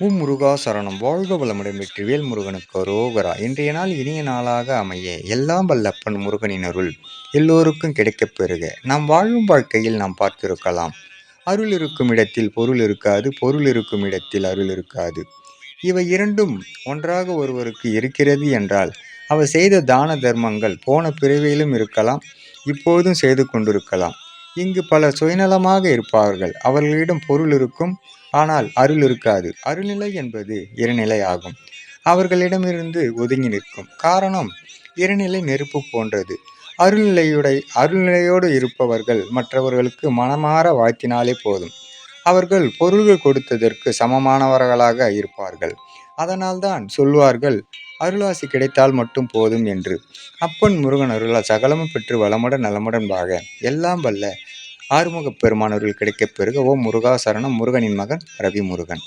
ஓம் முருகா சரணம். வாழ்க வளமுடன் வெற்றிவேல் முருகனுக்கு அரோகரா. இன்றைய நாள் இனிய நாளாக அமைய எல்லாம் வல்லப்பன் முருகனின் அருள் எல்லோருக்கும் கிடைக்கப் பெறுக. நாம் வாழும் வாழ்க்கையில் நாம் பார்த்திருக்கலாம். அருள் இருக்கும் இடத்தில் பொருள் இருக்காது பொருள் இருக்கும் இடத்தில் அருள் இருக்காது. இவை இரண்டும் ஒன்றாக ஒருவருக்கு இருக்கிறது என்றால் அவர் செய்த தான தர்மங்கள் போன பிறவியிலும் இருக்கலாம் இப்போதும் செய்து கொண்டிருக்கலாம். இங்கு பலர் சுயநலமாக இருப்பார்கள். அவர்களிடம் பொருள் இருக்கும் ஆனால் அருள் இருக்காது. அருள்நிலை என்பது இருநிலை ஆகும் அவர்களிடமிருந்து ஒதுங்கி நிற்கும். காரணம் இருநிலை நெருப்பு போன்றது. அருள்நிலையுடை அருள்நிலையோடு இருப்பவர்கள் மற்றவர்களுக்கு மனமாற வாழ்த்தினாலே போதும். அவர்கள் பொருள்கள் கொடுத்ததற்கு சமமானவர்களாக இருப்பார்கள். அதனால்தான் சொல்வார்கள் அருளாசி கிடைத்தால் மட்டும் போதும் என்று. அப்பன் முருகன் அருளா சகலமும் பெற்று வளமுடன் நலமுடன் பாக எல்லாம் வல்ல ஆறுமுகப் பெருமானவர்கள் கிடைக்கப் பெறுக. ஓம் முருகா சரணம் முருகனின் மகன் ரவி முருகன்